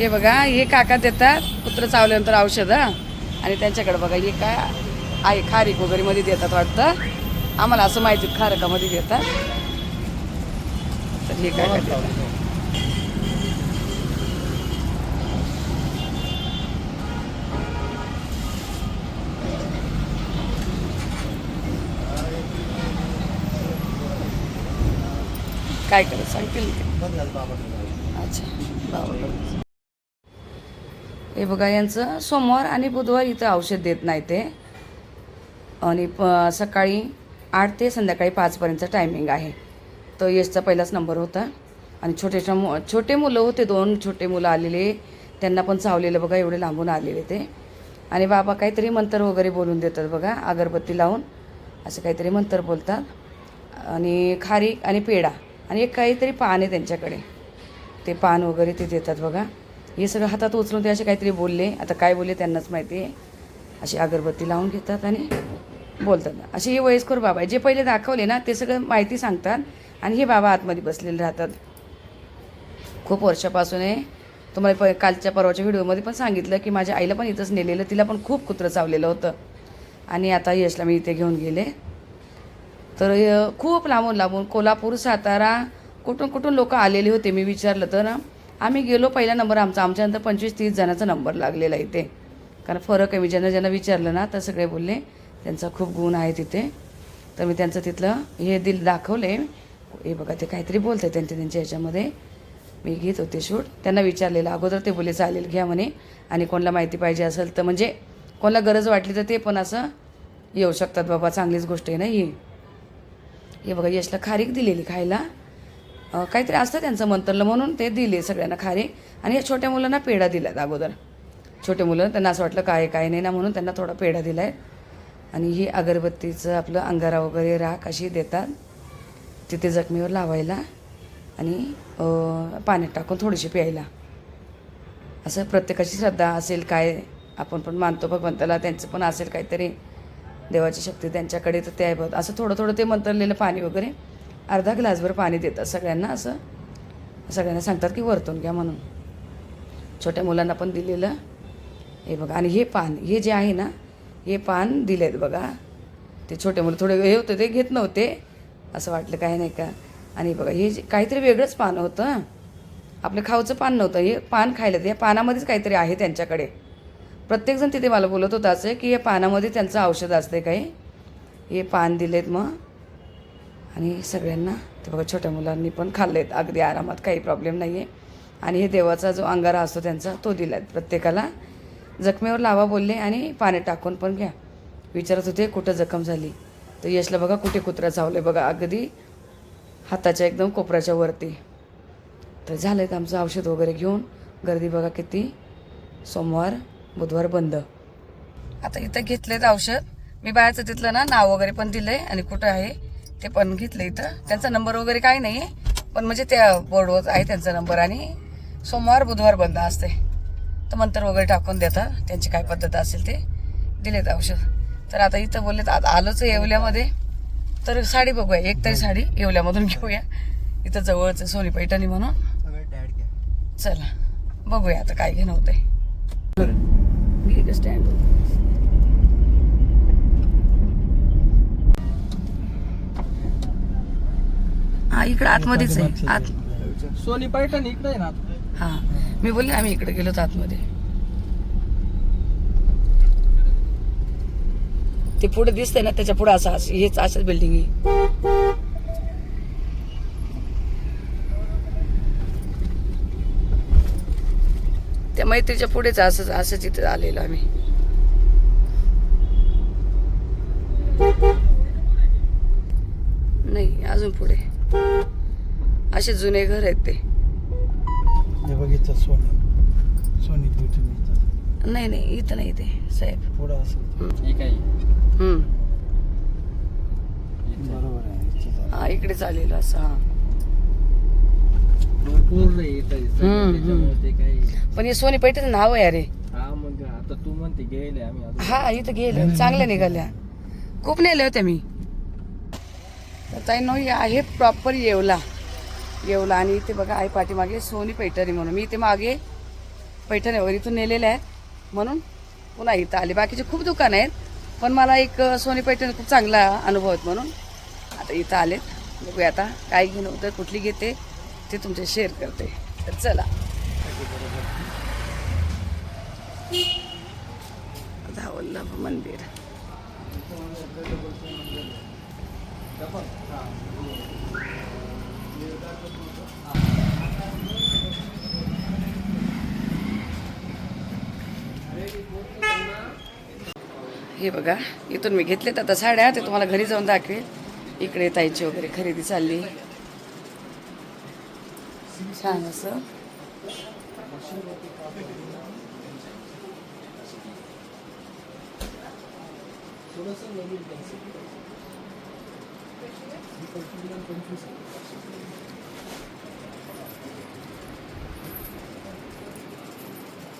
हे बघा हे काका देतात कुत्र चावल्यानंतर औषधं. आणि त्यांच्याकडे बघा हे काय आहे खारीक वगैरे मध्ये देतात वाटतं. आम्हाला असं माहिती खारकामध्ये देतात. तर हे काय देतात. काय करत सांगतील? अच्छा बाबा. हे बघा यांचं सोमवार आणि बुधवार इथं औषध देत नाही ते. आणि प सकाळी आठ ते संध्याकाळी पाचपर्यंतचा टायमिंग आहे. तो यशचा पहिलाच नंबर होता. आणि छोटे मु छोटे मुलं होते दोन छोटे मुलं आलेले. त्यांना पण चावलेलं बघा एवढे लांबून आलेले ते. आणि बाबा काहीतरी मंत्र वगैरे बोलून देतात बघा अगरबत्ती लावून. असं काहीतरी मंत्र बोलतात. आणि खारीक आणि पेढा. आणि एक काहीतरी पान आहे त्यांच्याकडे. ते पान वगैरे ते देतात बघा. हे सगळं हातात उचलून ते असे काहीतरी बोलले. आता काय बोलले त्यांनाच माहिती आहे. अशी अगरबत्ती लावून घेतात आणि बोलतात. असे हे वयस्कर बाबा आहे जे पहिले दाखवले ना ते सगळं माहिती सांगतात आणि हे बाबा आतमध्ये बसलेले राहतात. खूप वर्षापासून आहे. तुम्हाला प कालच्या परवाच्या व्हिडिओमध्ये पण सांगितलं की माझ्या आईला पण इथंच नेलेलं तिला पण खूप कुत्रं चावलेलं होतं. आणि आता यशला मी इथे घेऊन गेले. तर खूप लांबून लांबून कोल्हापूर सातारा कुठून कुठून लोक आलेले होते मी विचारलं तर आम्ही गेलो पहिला नंबर आमचा. आमच्यानंतर पंचवीस तीस जणांचा नंबर लागलेला इथे. कारण फरक आहे मी ज्यांना ज्यांना विचारलं ना तर सगळे बोलले त्यांचा खूप गुण आहे तिथे. तर मी त्यांचं तिथलं हे दिल दाखवले. हे बघा ते काहीतरी बोलत आहे त्यांच्या त्यांच्या ह्याच्यामध्ये. मी घेत होते शूट. त्यांना विचारलेलं अगोदर ते बोलले चालेल घ्या म्हणे. आणि कोणाला माहिती पाहिजे असेल तर म्हणजे कोणाला गरज वाटली तर ते पण असं येऊ शकतात बाबा चांगलीच गोष्ट आहे ना ही. हे बघा यशला खारीक दिलेली खायला. काहीतरी असतं त्यांचं मंतरलं म्हणून ते दिले सगळ्यांना खारे. आणि या छोट्या मुलांना पेढा दिलात अगोदर. छोटे मुलं त्यांना असं वाटलं काय काय नाही ना म्हणून त्यांना थोडा पेढा दिला आहे आणि ही अगरबत्तीचं आपलं अंगारा वगैरे राख अशी देतात. तिथे जखमीवर लावायला आणि पाण्यात टाकून थोडीशी प्यायला. असं प्रत्येकाची श्रद्धा असेल काय आपण पण मानतो भगवंताला त्यांचं पण असेल काहीतरी. देवाची शक्ती त्यांच्याकडे तर ते आहे बघ. असं थोडं थोडं ते मंतरलेलं पाणी वगैरे अर्धा ग्लासभर पाणी देतात सगळ्यांना असं. सगळ्यांना सांगतात की वरतून घ्या म्हणून. छोट्या मुलांना पण दिलेलं. हे बघा आणि हे पान हे जे आहे ना हे पान दिलेत बघा. ते छोटे मुलं थोडे हे होते ते घेत नव्हते असं वाटलं काय नाही का? आणि बघा हे जे काहीतरी वेगळंच पान होतं. आपलं खाऊचं पान नव्हतं. हे पान खायला या पानामध्येच काहीतरी आहे त्यांच्याकडे. प्रत्येकजण तिथे मला बोलत होता असं की या पानामध्ये त्यांचं औषध असते काही. हे पान दिलेत मग. आणि सगळ्यांना ते बघा छोट्या मुलांनी पण खाल्लेत. अगदी आरामात काही प्रॉब्लेम नाही आहे आणि हे देवाचा जो अंगारा असतो त्यांचा तो दिला आहे प्रत्येकाला. जखमेवर लावा बोलले आणि पाणी टाकून पण घ्या. विचारत होते कुठं जखम झाली? तर यशला बघा कुठे कुत्रा चावले बघा. अगदी हाताच्या एकदम कोपऱ्याच्या वरती. तर झालं आहे आमचं औषध वगैरे घेऊन. गर्दी बघा किती. सोमवार बुधवार बंद. आता इथं घेतलेत औषध. मी बाहेरचं तिथलं ना नाव वगैरे पण दिलं आहे आणि कुठं आहे? ते पण घेतलं इथं. त्यांचा नंबर वगैरे काही नाही पण म्हणजे त्या बोर्डवर आहे त्यांचा नंबर आणि सोमवार बुधवार बंद असते. तर मंत्र वगैरे टाकून देतात. त्यांची काय पद्धत असेल ते दिलेत औषध. तर आता इथं बोललेत आता आलोच येवल्यामध्ये. तर साडी बघूया. एक तरी साडी येवल्यामधून घेऊया. इथं जवळच सोनी पैठणी म्हणून. चला. बघूया आता काय घेणं होतंय. स्टँड हा इकडं आतमध्येच आहे. आत सोनी पैठण इकडे आहे ना हा. मी बोलले आम्ही इकडे गेलो आतमध्ये. ते पुढे दिसतंय ना त्याच्या पुढे असं असं- हेच अशाच बिल्डिंग आहे. त्या मैत्रीच्या पुढेच असंच असंच इथं आलेलो आम्ही. नाही अजून पुढे. असे जुने घर आहेत ते. बघितलं सोनी. सोनी ब्युटी नाही नाही इथं नाही ते साहेब. पुढं असेल हे काय बरोबर आहे. हा इकडे चालेल असं हा. पण हे सोनी पैठण नाव आहे अरे. हा मग आता तू म्हणते गेले आम्ही अजून. हा इथं गेले चांगल्या निघाल्या. खूप नेल्या होत्या मी. ताई नो हे आहे प्रॉपर येवला. येवला आणि इथे बघा आई पाठीमागे सोनी पैठणी म्हणून. मी इथे मागे पैठणी वगैरे इथून नेलेल्या आहेत. म्हणून पुन्हा इथं आले. बाकीचे खूप दुकान आहेत पण मला एक सोनी पैठणी खूप चांगला अनुभव आहेत म्हणून आता इथं आलेत. बघूया आता काय घेणं होतं कुठली घेते ते तुमच्या शेअर करते. तर चला. वल्लभ मंदिर. हे बघा इथून मी घेतलेत आता साड्या ते तुम्हाला घरी जाऊन दाखवेल. इकडे ताईची वगैरे खरेदी चालली. छान असं.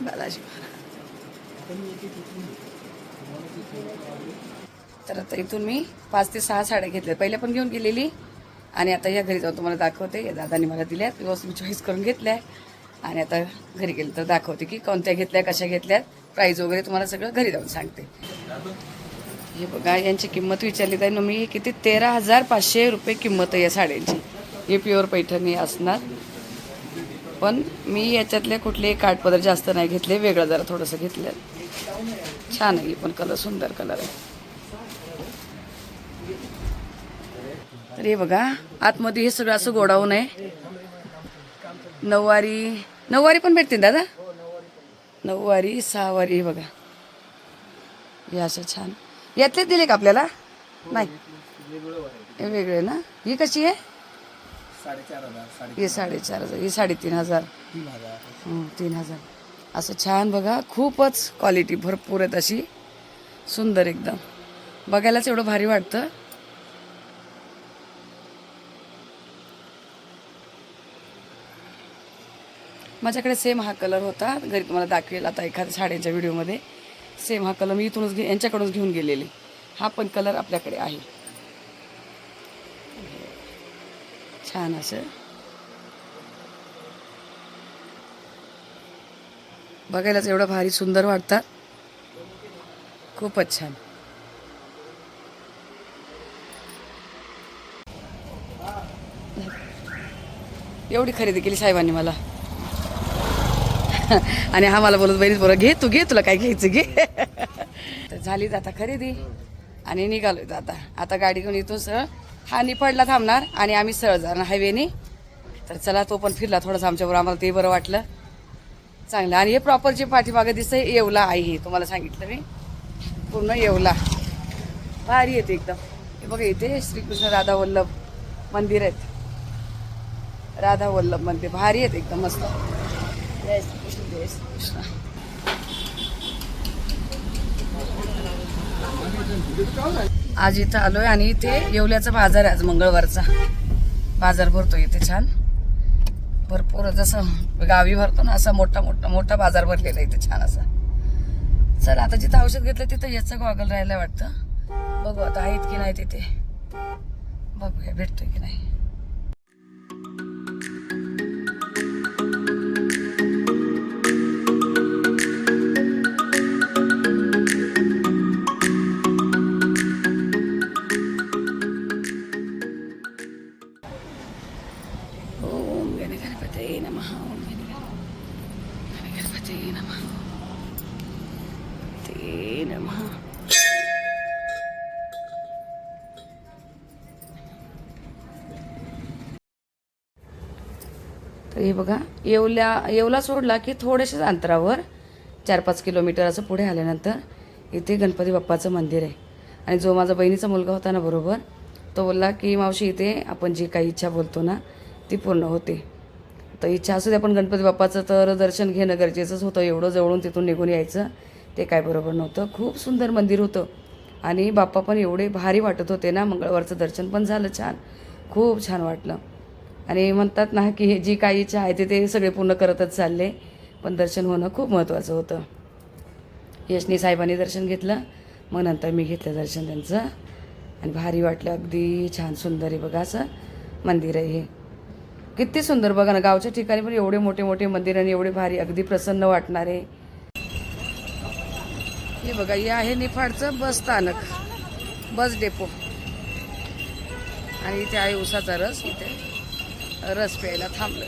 बालाजी तर आता इथून मी पाच ते सहा साड्या घेतल्या. पहिल्या पण घेऊन गेलेली आणि आता या घरी जाऊन तुम्हाला दाखवते. या दादाने मला दिल्यात. व्यवस्थित मी चॉईस करून घेतल्या. आणि आता घरी गेले तर दाखवते की कोणत्या घेतल्या कशा घेतल्यात. प्राईज वगैरे तुम्हाला सगळं घरी जाऊन सांगते. हे बघा यांची किंमत विचारली तर मी किती? तेरा हजार पाचशे रुपये किंमत आहे या साड्यांची. हे प्युअर पैठणी असणार. पण मी याच्यातले कुठलेही काठपदर जास्त नाही घेतले वेगळं जरा थोडंसं घेतलं. छान आहे पण कलर सुंदर कलर आहे. तर हे बघा आतमध्ये हे सगळं असं गोडाऊन आहे. नऊवारी नऊवारी पण भेटते दादा? नऊवारी सहावारी हे बघा. हे असं छान. यातलेच दिले का आपल्याला? नाही. हे वेगळे ना? ही कशी आहे? साडेचार हजार साडे हे साडेचार हजार. ही साडेतीन हजार. तीन हजार. हं, तीन हजार. असं छान बघा खूपच क्वालिटी भरपूर आहेत अशी. सुंदर एकदम. बघायलाच एवढं भारी वाटतं. माझ्याकडे सेम हा कलर होता. घरी तुम्हाला दाखवेल आता एखाद्या साड्यांच्या व्हिडिओमध्ये सेम हा कलर मी इथूनच घे यांच्याकडूनच घेऊन गेलेले. हा पण कलर आपल्याकडे आहे. छान असं. बघायलाच एवढं भारी सुंदर वाटतात खूपच छान. एवढी खरेदी केली साहेबांनी मला. आणि हा मला बोलत बहिणीच बोला घे तू घे तुला काय घ्यायचं घे. तर झालीच आता खरेदी आणि निघालो आता. आता गाडी घेऊन येतो सर हा निफाडला थांबणार आणि आम्ही सरळ जाणार हायवेने. तर चला तो पण फिरला थोडंसं आमच्याबरोबर आम्हाला ते बरं वाटलं. चांगलं. आणि हे प्रॉपर जे पाठीमागं दिसतं येवला आहे हे तुम्हाला सांगितलं मी. पूर्ण येवला. भारी येते एकदम. हे बघा इथे श्रीकृष्ण राधा वल्लभ मंदिर आहेत. राधा वल्लभ मंदिर. भारी आहेत एकदम मस्त. जय श्रीकृष्ण आज इथं आलोय आणि इथे येवल्याचा बाजार आहे आज मंगळवारचा. बाजार भरतो इथे छान. भरपूर जसं गावी भरतो ना असा मोठा मोठा मोठा बाजार भरलेला आहे इथे छान असा. चल आता जिथं औषध घेतलं तिथं याचं गॉगल राहायला वाटतं. बघू आता आहेत की नाही तिथे. बघूया भेटतोय की नाही. येवल्या येवला सोडला की थोड्याशाच अंतरावर चार पाच किलोमीटर असं पुढे आल्यानंतर इथे गणपती बाप्पाचं मंदिर आहे. आणि जो माझा बहिणीचा मुलगा होता ना बरोबर तो बोलला की मावशी इथे आपण जी काही इच्छा बोलतो ना ती पूर्ण होते. तर इच्छा असू दे पण गणपती बाप्पाचं तर दर्शन घेणं गरजेचंच होतं. एवढं जवळून तिथून निघून यायचं ते काय बरोबर नव्हतं. खूप सुंदर मंदिर होतं. आणि बाप्पा पण एवढे भारी वाटत होते ना मंगळवारचं दर्शन पण झालं छान. खूप छान वाटलं. आणि म्हणतात ना की हे जी काही इच्छा आहे ते ते सगळे पूर्ण करतच चालले. पण दर्शन होणं खूप महत्त्वाचं होतं. यशनी साहेबांनी दर्शन घेतलं. मग नंतर मी घेतलं दर्शन त्यांचं. आणि भारी वाटलं. अगदी छान सुंदर आहे बघा असं मंदिर आहे हे. किती सुंदर बघा ना. गावच्या ठिकाणी पण एवढे मोठे मोठे मंदिर आणि एवढे भारी अगदी प्रसन्न वाटणारे हे बघा हे आहे निफाडचं बस स्थानक. Bus depot. आणि इथे आहे उसाचा रस इथे. रस प्यायला थांबलं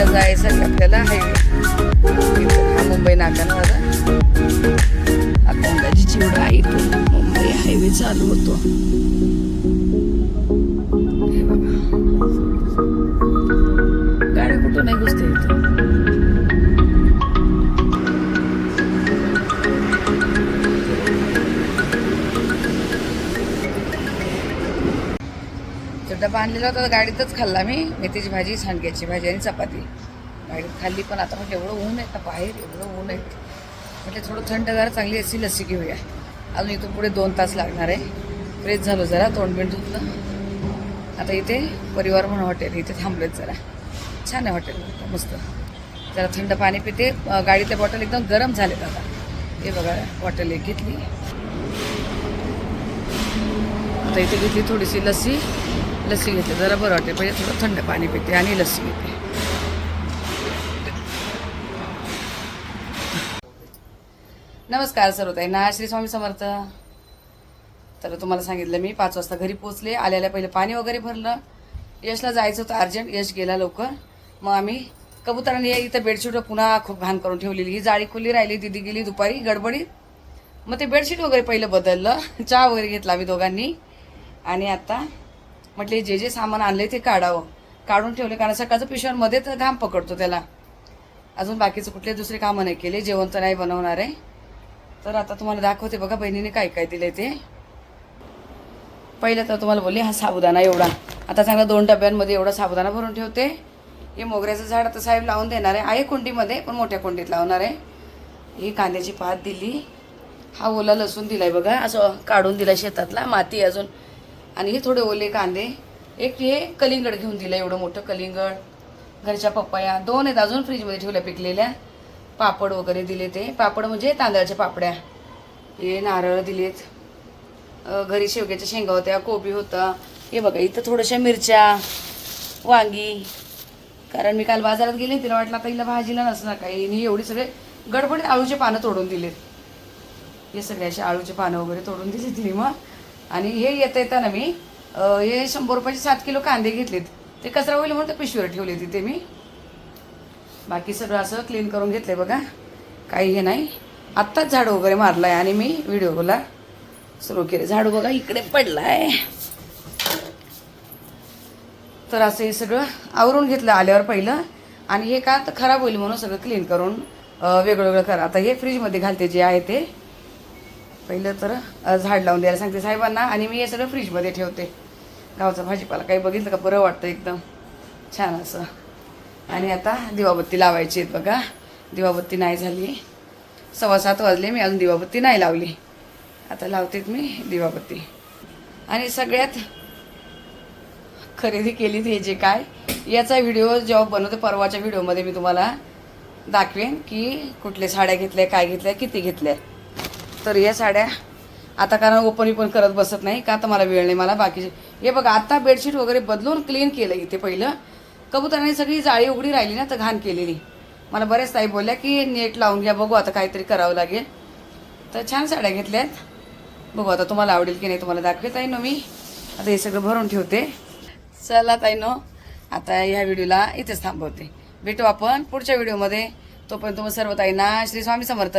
मुंबईला जायचं आपल्याला हायवे हा मुंबई नाका माझा दादा अकोंडाची चिवडा इथून मुंबई हायवे चालू होतो. डबा आणलेला होता तर गाडीतच खाल्ला मी. मेथीची भाजी सांडग्याची भाजी आणि चपाती. गाडीत खाल्ली पण आता म्हटलं एवढं ऊन आहे ना बाहेर एवढं ऊन आहे. म्हटलं थोडं थंडगार चांगली अशी लस्सी घेऊया. अजून इथून पुढे दोन तास लागणार आहे. फ्रेश झालो जरा तोंडबिंड धुतलं. आता इथे परिवार म्हणून हॉटेल इथे थांबलेत जरा. छान आहे हॉटेल मस्त. जरा थंड पाणी पिते. गाडीतले बॉटल एकदम गरम झाले आता. हे बघा बॉटल एक घेतली. आता इथे घेतली थोडीशी लस्सी. लस्सी घेते जरा बरं वाटते पहिले थोडं थंड पाणी पिते आणि लस्सी घेते. नमस्कार सर्वताईंना श्री स्वामी समर्थ. तर तुम्हाला सांगितलं मी पाच वाजता घरी पोचले आल्याला पहिले पाणी वगैरे भरलं. यशला जायचं होतं अर्जंट यश गेला लवकर. मग आम्ही कबुतरांनी इथं बेडशीट पुन्हा खूप घाण करून ठेवलेली. ही जाळी खुली राहिली दिदी गेली दुपारी गडबडीत. मग ते बेडशीट वगैरे पहिलं बदललं. चहा वगैरे घेतला आम्ही दोघांनी. आणि आता म्हटले जे जे सामान आणले ते काढावं. काढून ठेवले कारण सकाळचं पिशव्यांमध्ये तर घाम पकडतो त्याला. अजून बाकीचं कुठले दुसरे कामं नाही केले जेवण तर नाही बनवणार आहे. तर आता तुम्हाला दाखवते बघा बहिणीने काय काय दिले ते. पहिलं तर तुम्हाला बोलले हा साबुदाणा एवढा. आता चांगला दोन डब्यांमध्ये एवढा साबुदाणा भरून ठेवते. हे मोगऱ्याचं झाड आता साहेब लावून देणार आहे. आहे कुंडीमध्ये पण मोठ्या कुंडीत लावणार आहे. ही कांद्याची पात दिली. हा ओला लसूण दिला आहे बघा असं काढून दिला शेतातला. माती अजून आणि हे थोडे ओले कांदे. एक हे कलिंगड घेऊन दिलं एवढं मोठं कलिंगड. घरच्या पप्पाया दोन आहेत अजून फ्रीजमध्ये ठेवल्या पिकलेल्या. पापड वगैरे दिले ते. पापड म्हणजे तांदळाच्या पापड्या. हे नारळ दिलेत. घरी शेवग्याच्या शेंगा होत्या कोबी होता. हे बघा इथं थोड्याशा मिरच्या वांगी. कारण मी काल बाजारात गेले तिला वाटलं आता हिला भाजीला नसणार काही आणि एवढी सगळे गडबडीत आळूचे पानं तोडून दिलेत. हे सगळे असे आळूचे पानं वगैरे तोडून दिली तिने मग. आणि हे येता येताना मी हे शंभर रुपयाचे सात किलो कांदे घेतलेत. ते कचरा होईल म्हणून ते पिशवीवर ठेवले तिथे मी. बाकी सगळं असं क्लीन करून घेतलंय बघा. काही हे नाही. आत्ताच झाडू वगैरे मारलाय आणि मी व्हिडिओला सुरू केले झाडू बघा इकडे पडलाय. तर असं हे सगळं आवरून घेतलं आल्यावर पहिलं. आणि हे का तर खराब होईल म्हणून सगळं क्लीन करून वेगळं वेगळं करा. आता हे फ्रीजमध्ये घालते जे आहे ते. पहिलं तर झाड लावून द्यायला सांगते साहेबांना आणि मी हे सगळं फ्रीजमध्ये ठेवते. गावचा भाजीपाला काही बघितलं का? बरं वाटतं एकदम. छान असं. आणि आता दिवाबत्ती लावायची आहेत बघा. दिवाबत्ती नाही झाली. सव्वा सात वाजले मी अजून दिवाबत्ती नाही लावली. आता लावतेत मी दिवाबत्ती. आणि सगळ्यात खरेदी केली हे जे काय याचा व्हिडिओ जेव्हा बनवते परवाच्या व्हिडिओमध्ये मी तुम्हाला दाखवेन की कुठल्या साड्या घेतल्या काय घेतल्या किती घेतल्या. तर या साड्या आता कारण ओपन पण करत बसत नाही का तर मला वेळ नाही मला बाकीचे हे बघा आता बेडशीट वगैरे बदलून क्लीन केलं इथे पहिलं. कबुतराने सगळी जाळी उघडी राहिली ना तर घाण केलेली. मला बऱ्याच ताई बोलल्या की नेट लावून घ्या बघू आता काहीतरी करावं लागेल. तर छान साड्या घेतल्यात. बघू आता तुम्हाला आवडेल की नाही तुम्हाला दाखवेत आहे मी आता हे सगळं भरून ठेवते. चला ताई आता ह्या व्हिडिओला इथेच थांबवते. भेटू आपण पुढच्या व्हिडिओमध्ये. तोपर्यंत मग सर्व ताईंना श्री स्वामी समर्थ.